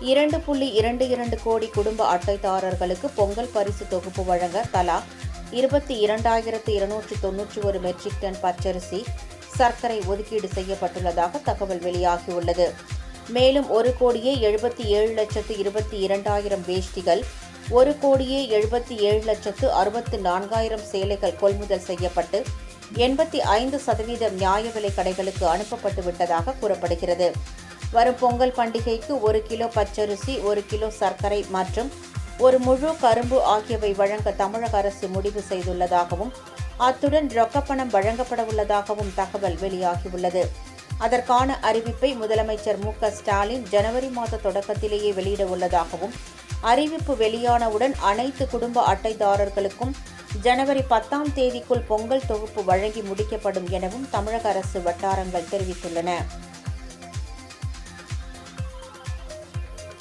இரண்டு புள்ளி இரண்டு இரண்டு கோடி குடும்ப அட்டைதாரர்களுக்கு பொங்கல் பரிசு தொகுப்பு வழங்க தலா இருபத்தி இரண்டாயிரத்து இருநூற்றி தொன்னூற்றி ஒரு மெட்ரிக் டன் பச்சரிசி சர்க்கரை ஒதுக்கீடு செய்யப்பட்டுள்ளதாக தகவல் வெளியாகியுள்ளது. மேலும் ஒரு கோடியே எழுபத்தி ஏழு லட்சத்து இருபத்தி இரண்டாயிரம் வேஷ்டிகள் ஒரு கோடியே எழுபத்தி ஏழு லட்சத்து அறுபத்து நான்காயிரம் சேலைகள் கொள்முதல் செய்யப்பட்டு எண்பத்தி ஐந்து சதவீதம் நியாய விலை கடைகளுக்கு அனுப்பப்பட்டு விட்டதாக கூறப்படுகிறது. வரும் பொங்கல் பண்டிகைக்கு ஒரு கிலோ பச்சரிசி ஒரு கிலோ சர்க்கரை மற்றும் ஒரு முழு கரும்பு ஆகியவை வழங்க தமிழக அரசு முடிவு செய்துள்ளதாகவும் அத்துடன் ரொக்கப்பணம் வழங்கப்பட உள்ளதாகவும் தகவல் வெளியாகியுள்ளது. அதற்கான அறிவிப்பை முதலமைச்சர் மு க ஸ்டாலின் ஜனவரி மாத தொடக்கத்திலேயே வெளியிட உள்ளதாகவும் அறிவிப்பு வெளியானவுடன் அனைத்து குடும்ப அட்டைதாரர்களுக்கும் ஜனவரி பத்தாம் தேதிக்குள் பொங்கல் தொகுப்பு வழங்கி முடிக்கப்படும் எனவும் தமிழக அரசு வட்டாரங்கள் தெரிவித்துள்ளன.